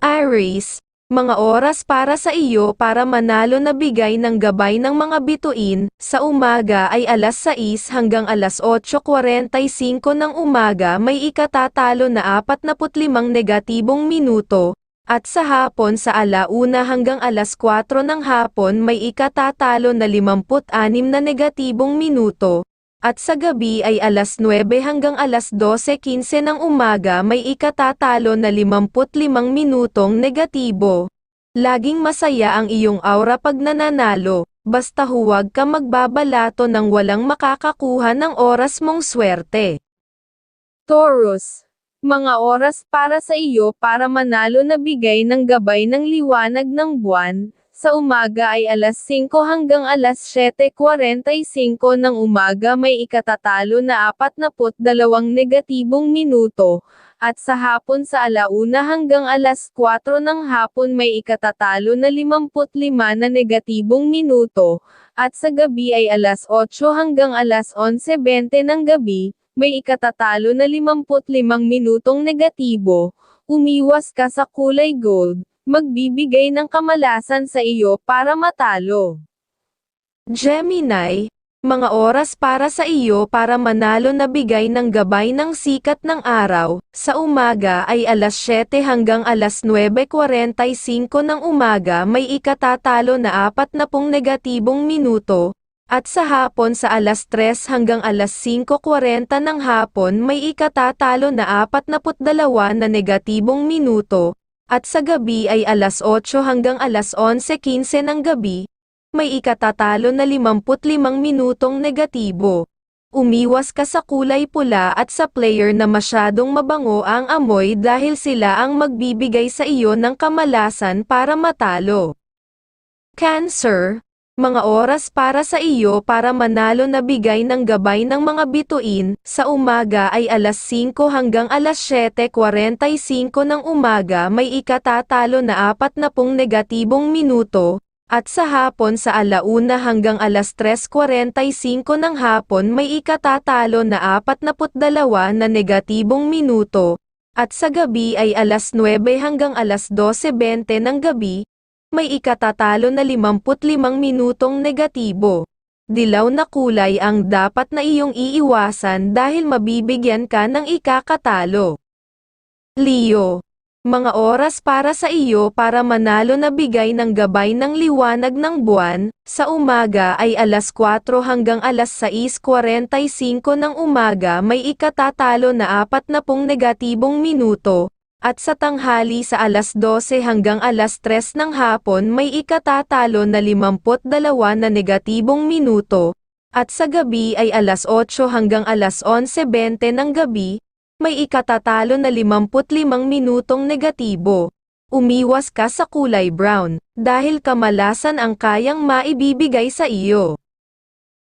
Aries, mga oras para sa iyo para manalo na bigay ng gabay ng mga bituin, sa umaga ay alas 6 hanggang alas 8.45 ng umaga may ikatatalo na 45 negatibong minuto, at sa hapon sa alauna hanggang alas 4 ng hapon may ikatatalo na 56 na negatibong minuto, at sa gabi ay alas 9 hanggang alas 12.15 ng umaga may ikatatalo na 55 minutong negatibo. Laging masaya ang iyong aura pag nananalo, basta huwag ka magbabalato ng walang makakakuha ng oras mong swerte. Taurus, mga oras para sa iyo para manalo na bigay ng gabay ng liwanag ng buwan, sa umaga ay alas 5 hanggang alas 7.45 ng umaga may ikatatalo na 42 negatibong minuto, at sa hapon sa alauna hanggang alas 4 ng hapon may ikatatalo na 55 na negatibong minuto, at sa gabi ay alas 8 hanggang alas 11.20 ng gabi, may ikatatalo na 55 minutong negatibo, umiwas ka sa kulay gold, magbibigay ng kamalasan sa iyo para matalo. Gemini, mga oras para sa iyo para manalo na bigay ng gabay ng sikat ng araw, sa umaga ay alas 7 hanggang alas 9.45 ng umaga may ikatatalo na 40 negatibong minuto, at sa hapon sa alas 3 hanggang alas 5.40 ng hapon may ikatatalo na 42 na negatibong minuto, at sa gabi ay alas 8 hanggang alas 11.15 ng gabi, may ikatatalo na 55 minutong negatibo. Umiwas ka sa kulay pula at sa player na masyadong mabango ang amoy dahil sila ang magbibigay sa iyo ng kamalasan para matalo. Cancer, mga oras para sa iyo para manalo na bigay ng gabay ng mga bituin, sa umaga ay alas 5 hanggang alas 7.45 ng umaga may ikatatalo na 40 negatibong minuto, at sa hapon sa alauna hanggang alas 3.45 ng hapon may ikatatalo na 42 na negatibong minuto, at sa gabi ay alas 9 hanggang alas 12.20 ng gabi, may ikatatalo na 55 minutong negatibo. Dilaw na kulay ang dapat na iyong iiwasan dahil mabibigyan ka ng ikakatalo. Leo, mga oras para sa iyo para manalo na bigay ng gabay ng liwanag ng buwan, sa umaga ay alas 4 hanggang alas 6.45 ng umaga may ikatatalo na 40 negatibong minuto, at sa tanghali sa alas 12 hanggang alas 3 ng hapon may ikatatalo na 52 na negatibong minuto, at sa gabi ay alas 8 hanggang alas 11.20 ng gabi, may ikatatalo na 55 minutong negatibo. Umiwas ka sa kulay brown, dahil kamalasan ang kayang maibibigay sa iyo.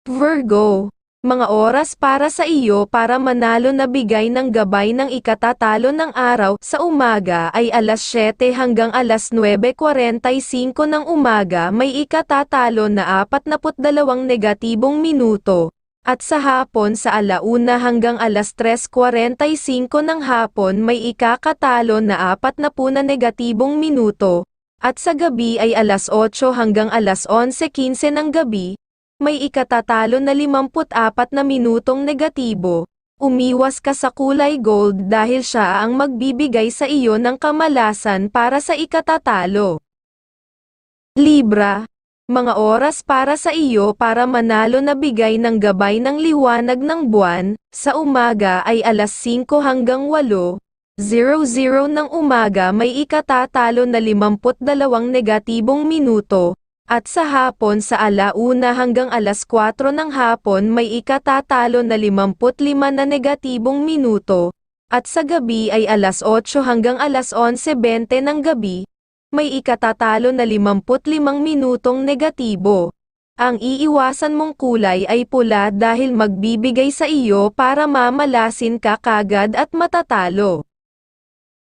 Virgo, mga oras para sa iyo para manalo na bigay ng gabay ng ikatatalo ng araw sa umaga ay alas 7 hanggang alas 9.45 ng umaga. May ikatatalo na 42 negatibong minuto, at sa hapon sa alauna hanggang alas 3.45 ng hapon may ikakatalo na 40 na negatibong minuto, at sa gabi ay alas 8 hanggang alas 11.15 ng gabi, may ikatatalo na 54 na minutong negatibo. Umiwas ka sa kulay gold dahil siya ang magbibigay sa iyo ng kamalasan para sa ikatatalo. Libra, mga oras para sa iyo para manalo na bigay ng gabay ng liwanag ng buwan, sa umaga ay alas 5 hanggang 8, 00 ng umaga may ikatatalo na 52 negatibong minuto, at sa hapon sa alauna hanggang alas 4 ng hapon may ikatatalo na 55 na negatibong minuto, at sa gabi ay alas 8 hanggang alas 11.20 ng gabi, may ikatatalo na 55 minutong negatibo. Ang iiwasan mong kulay ay pula dahil magbibigay sa iyo para mamalasin ka kagad at matatalo.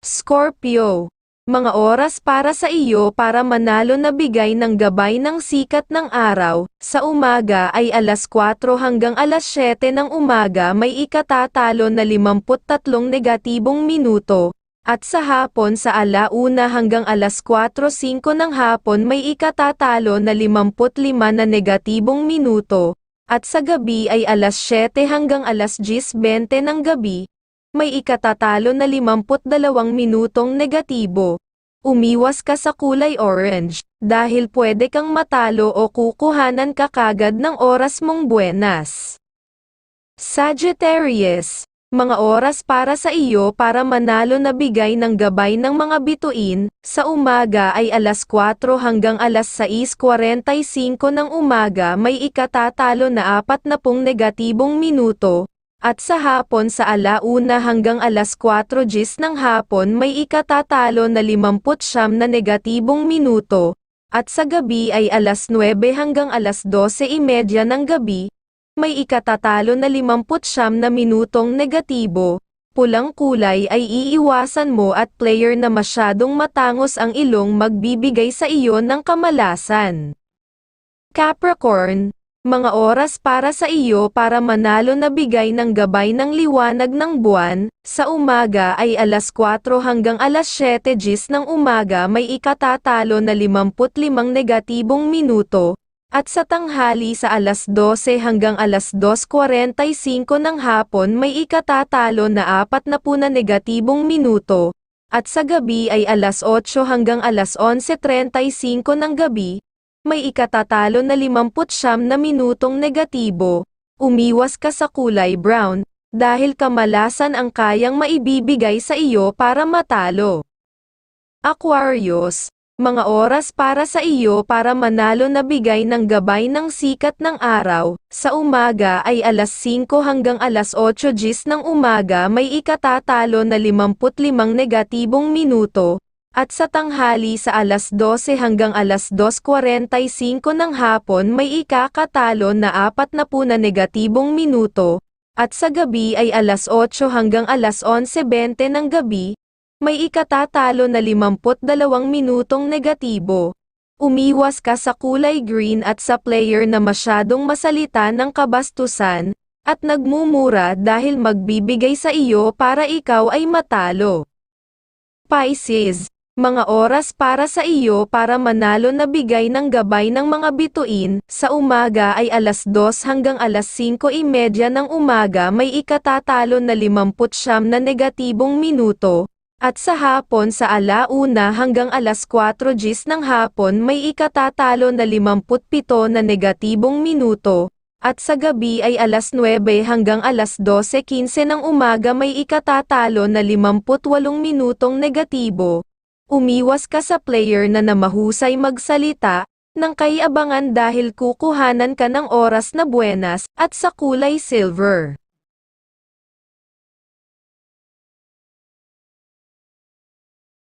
Scorpio, mga oras para sa iyo para manalo na bigay ng gabay ng sikat ng araw, sa umaga ay alas 4 hanggang alas 7 ng umaga may ikatatalo na 53 negatibong minuto, At sa hapon sa alauna hanggang alas 4.05 ng hapon may ikatatalo na 55 na negatibong minuto, at sa gabi ay alas 7 hanggang alas 10.20 ng gabi, may ikatatalo na 52 minutong negatibo. Umiwas ka sa kulay orange, dahil pwede kang matalo o kukuhanan ka kagad ng oras mong buenas. Sagittarius, mga oras para sa iyo para manalo na bigay ng gabay ng mga bituin, sa umaga ay alas 4 hanggang alas 6.45 ng umaga may ikatatalo na 40 negatibong minuto, at sa hapon sa alauna hanggang alas 4 gis ng hapon may ikatatalo na 50 na negatibong minuto, at sa gabi ay alas 9 hanggang alas 12.30 ng gabi, may ikatatalo na 50 na minutong negatibo. Pulang kulay ay iiwasan mo at player na masyadong matangos ang ilong magbibigay sa iyo ng kamalasan. Capricorn, mga oras para sa iyo para manalo na bigay ng gabay ng liwanag ng buwan, sa umaga ay alas 4 hanggang alas 7 gis ng umaga may ikatatalo na 55 negatibong minuto, at sa tanghali sa alas 12 hanggang alas 2.45 ng hapon may ikatatalo na 40 na negatibong minuto, at sa gabi ay alas 8 hanggang alas 11.35 ng gabi, may ikatatalo na 50 na minutong negatibo. Umiwas ka sa kulay brown, dahil kamalasan ang kayang maibibigay sa iyo para matalo. Aquarius, mga oras para sa iyo para manalo na bigay ng gabay ng sikat ng araw, sa umaga ay alas 5 hanggang alas 8 gis ng umaga may ikatatalo na 55 negatibong minuto, at sa tanghali sa alas 12 hanggang alas 2.45 ng hapon may ikakatalo na 40 na negatibong minuto, at sa gabi ay alas 8 hanggang alas 11.20 ng gabi, may ikatatalo na 52 minutong negatibo. Umiwas ka sa kulay green at sa player na masyadong masalita ng kabastusan, at nagmumura dahil magbibigay sa iyo para ikaw ay matalo. Pisces, mga oras para sa iyo para manalo na bigay ng gabay ng mga bituin, sa umaga ay alas 2 hanggang alas 5.30 ng umaga may ikatatalo na 50 na negatibong minuto, at sa hapon sa alauna hanggang alas 4 gis ng hapon may ikatatalo na 57 na negatibong minuto, at sa gabi ay alas 9 hanggang alas 12.15 ng umaga may ikatatalo na 58 minutong negatibo. Umiwas ka sa player na namahusay magsalita, ng kaiabangan dahil kukuhanan ka ng oras na buenas, at sa kulay silver.